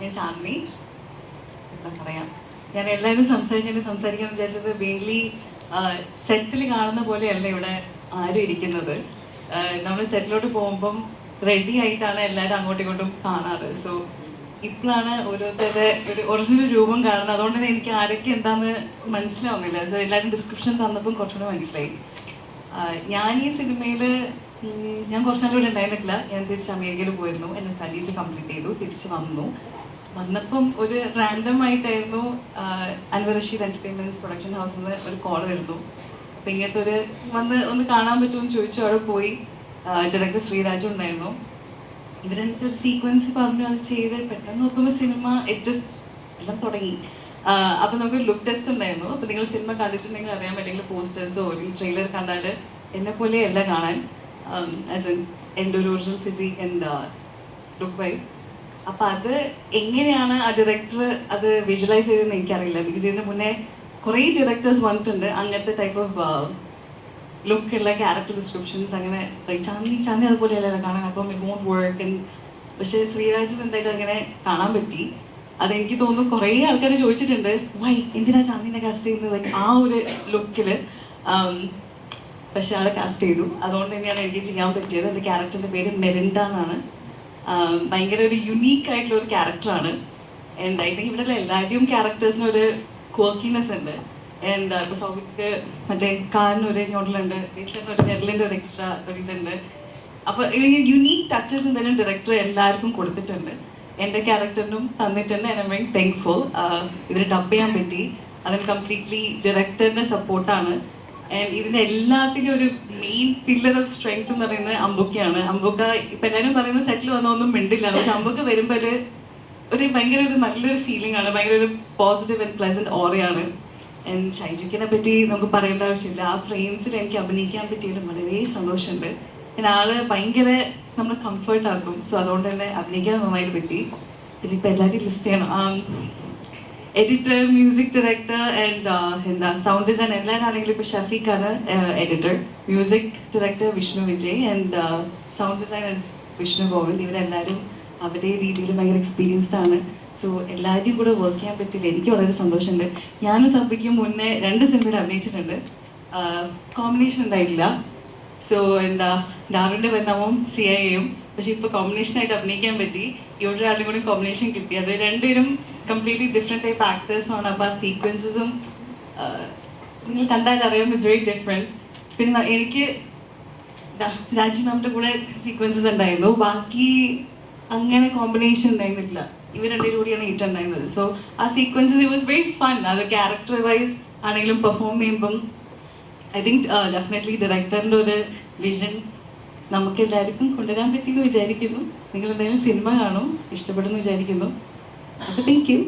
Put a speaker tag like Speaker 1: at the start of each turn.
Speaker 1: ഞാൻ ചാന്ദിനി എന്താ പറയാ. ഞാൻ എല്ലാവരും സംസാരിച്ചു സംസാരിക്കാൻ വിചാരിച്ചത് മെയിൻലി സെറ്റിൽ കാണുന്ന പോലെയല്ല ഇവിടെ ആരും ഇരിക്കുന്നത്. നമ്മൾ സെറ്റിലോട്ട് പോകുമ്പം റെഡി ആയിട്ടാണ് എല്ലാവരും അങ്ങോട്ടും ഇങ്ങോട്ടും കാണാറ്. സോ ഇപ്പോഴാണ് ഓരോരുത്തരുടെ ഒരു ഒറിജിനൽ രൂപം കാണുന്നത്. അതുകൊണ്ട് തന്നെ എനിക്ക് ആരൊക്കെ എന്താന്ന് മനസ്സിലാവുന്നില്ല. സോ എല്ലാവരും ഡിസ്ക്രിപ്ഷൻ തന്നപ്പം കുറച്ചുകൂടെ മനസ്സിലായി. ഞാൻ ഈ സിനിമയിൽ ഞാൻ കുറച്ച് ഇവിടെ ഉണ്ടായിരുന്നില്ല ഞാൻ തിരിച്ച് അമേരിക്കയിൽ പോയിരുന്നു. എന്റെ സ്റ്റഡീസ് കംപ്ലീറ്റ് ചെയ്തു. തിരിച്ച് വന്നു. വന്നപ്പം ഒരു റാൻഡം ആയിട്ടായിരുന്നു അൻവർ റഷീദ് എന്റർടൈൻമെന്റ്സ് പ്രൊഡക്ഷൻ ഹൗസിൽ നിന്ന് ഒരു കോൾ വരുന്നു. അപ്പം ഇങ്ങനത്തെ ഒരു വന്ന് ഒന്ന് കാണാൻ പറ്റുമെന്ന് ചോദിച്ചു. അവിടെ പോയി ഡയറക്ടർ ശ്രീരാജ് ഉണ്ടായിരുന്നു. ഇവരെന്നിട്ട് ഒരു സീക്വൻസ് പറഞ്ഞു അത് ചെയ്ത് പെട്ടെന്ന് നോക്കുമ്പോൾ സിനിമ അഡ്ജസ്റ്റ് എല്ലാം തുടങ്ങി. അപ്പം നമുക്ക് ലുക്ക് ടെസ്റ്റ് ഉണ്ടായിരുന്നു. അപ്പം നിങ്ങൾ സിനിമ കണ്ടിട്ടുണ്ടെങ്കിൽ അറിയാൻ പറ്റില്ല. പോസ്റ്റേഴ്സോ ഒരു ട്രെയിലർ കണ്ടാൽ എന്നെ പോലെയല്ല കാണാൻ. ആസ് എൻ എന്റെ ഒരു original physique and look wise അപ്പൊ അത് എങ്ങനെയാണ് ആ ഡയറക്ടർ അത് വിഷ്വലൈസ് ചെയ്തതെന്ന് എനിക്കറിയില്ല. ബിക്കോസ് ഇതിന് മുന്നേ കുറേ ഡയറക്ടേഴ്സ് വന്നിട്ടുണ്ട്. അങ്ങനത്തെ ടൈപ്പ് ഓഫ് ലുക്കുള്ള ക്യാരക്ടർ ഡിസ്ക്രിപ്ഷൻസ് അങ്ങനെ ചാന്ദി ചാന്ദി അതുപോലെയല്ലല്ലോ കാണാൻ. അപ്പം ഇറ്റ് വോണ്ട് വർക്ക് പക്ഷേ ശ്രീരാജൻ എന്തായാലും അങ്ങനെ കാണാൻ പറ്റി. അതെനിക്ക് തോന്നുന്നു കുറേ ആൾക്കാർ ചോദിച്ചിട്ടുണ്ട് വൈ എന്തിനാ ചാന്ദിനെ കാസ്റ്റ് ചെയ്യുന്നത്? ആ ഒരു ലുക്കിൽ പക്ഷെ ആളെ കാസ്റ്റ് ചെയ്തു. അതുകൊണ്ട് തന്നെയാണ് എനിക്ക് ചെയ്യാൻ പറ്റിയത്. എന്റെ ക്യാരക്ടറിന്റെ പേര് മെരിൻഡ എന്നാണ്. ഭയങ്കര ഒരു യുണീക്ക് ആയിട്ടുള്ള ഒരു ക്യാരക്ടറാണ് ആൻഡ് ഐ തിങ്ക് ഇവിടെ എല്ലാവരുടെയും ക്യാരക്ടേഴ്സിന് ഒരു ക്വർക്കിനെസ് ഉണ്ട്. ആൻഡ് ഇപ്പോൾ സൗബിക്ക് മറ്റേ കാറിനൊരു ഈശ്വരന് ഒരു വിരലിന്റെ ഒരു എക്സ്ട്രാ ഒരു ഇതുണ്ട്. അപ്പോൾ ഈ യുണീക്ക് ടച്ചസ് എന്തെങ്കിലും ഡയറക്ടർ എല്ലാവർക്കും കൊടുത്തിട്ടുണ്ട്. എന്റെ ക്യാരക്ടറിനും തന്നിട്ടുണ്ട് ഐ എം വെരി താങ്ക്ഫുൾ ഇതിന് ഡബ് ചെയ്യാൻ പറ്റി. അതിന് കംപ്ലീറ്റ്ലി ഡയറക്ടറിന്റെ സപ്പോർട്ടാണ് ആൻഡ് ഇതിന്റെ എല്ലാത്തിനും ഒരു മെയിൻ പില്ലർ ഓഫ് സ്ട്രെങ്ത് എന്ന് പറയുന്നത് അമ്പുക്കയാണ് അമ്പുക്ക ഇപ്പം എല്ലാവരും പറയുന്നത് സെറ്റിൽ വന്ന ഒന്നും മിണ്ടില്ല. പക്ഷെ അമ്പുക്ക വരുമ്പോൾ ഒരു ഒരു ഭയങ്കര ഒരു നല്ലൊരു ഫീലിംഗ് ആണ്. ഭയങ്കര ഒരു പോസിറ്റീവ് ആൻഡ് പ്ലസന്റ് ഓറയാണ് ആൻഡ് ഷൈജുക്കിനെ പറ്റി നമുക്ക് പറയേണ്ട ആവശ്യമില്ല. ആ ഫ്രെയിംസിൽ എനിക്ക് അഭിനയിക്കാൻ പറ്റിയതിൽ വളരെ സന്തോഷമുണ്ട്. പിന്നെ ആൾ ഭയങ്കര നമ്മൾ കംഫർട്ട് ആക്കും. സോ അതുകൊണ്ട് തന്നെ അഭിനയിക്കാൻ നന്നായിട്ട് പറ്റി. പിന്നെ ഇപ്പം എല്ലാവരും ലിസ്റ്റ് ചെയ്യണം. എഡിറ്റർ മ്യൂസിക് ഡയറക്ടർ ആൻഡ് എന്താ സൗണ്ട് ഡിസൈൻ എല്ലാവരാണെങ്കിലും ഇപ്പോൾ ഷഫീഖാണ് editor music director Vishnu Vijay and sound designers Vishnu Govind. ഇവരെല്ലാവരും അവരുടെ രീതിയിൽ ഭയങ്കര എക്സ്പീരിയൻസ്ഡ് ആണ്. സോ എല്ലാവരുടെയും കൂടെ വർക്ക് ചെയ്യാൻ പറ്റില്ല. എനിക്ക് വളരെ സന്തോഷമുണ്ട്. ഞാനും സഭയ്ക്കും മുന്നേ രണ്ട് സിനിമയിൽ അഭിനയിച്ചിട്ടുണ്ട്. കോമ്പിനേഷൻ ഉണ്ടായിട്ടില്ല. സോ എന്താ ഡാറിന്റെ ബന്ധവും സി ഐ എയും പക്ഷേ ഇപ്പോൾ കോമ്പിനേഷനായിട്ട് അഭിനയിക്കാൻ പറ്റി. ഇവിടെ ആളും കൂടി കോമ്പിനേഷൻ കിട്ടി. അത് രണ്ടുപേരും കംപ്ലീറ്റ്ലി ഡിഫറെന്റ് ടൈപ്പ് ആക്ടേഴ്സാണ് അപ്പോൾ ആ സീക്വൻസസും നിങ്ങൾ കണ്ടാൽ അറിയാം ഇറ്റ്സ് വെരി ഡിഫറെന്റ് പിന്നെ എനിക്ക് രാജ്യമാമിന്റെ കൂടെ സീക്വൻസസ് ഉണ്ടായിരുന്നു. ബാക്കി അങ്ങനെ കോമ്പിനേഷൻ ഉണ്ടായിരുന്നില്ല ഇവർ രണ്ടുപേരും കൂടിയാണ് ഏറ്റുണ്ടായിരുന്നത് സോ ആ sequences it was very fun അത് ക്യാരക്ടർ വൈസ് ആണെങ്കിലും പെർഫോം ചെയ്യുമ്പം ഐ തിങ്ക് ഡെഫിനറ്റ്ലി ഡയറക്ടറിന്റെ ഒരു വിഷൻ നമുക്ക് എല്ലാവർക്കും കൊണ്ടുവരാൻ പറ്റിയെന്ന് വിചാരിക്കുന്നു. നിങ്ങൾ എന്തായാലും സിനിമ കാണും ഇഷ്ടപ്പെടുന്നു വിചാരിക്കുന്നു. അപ്പോൾ താങ്ക് യു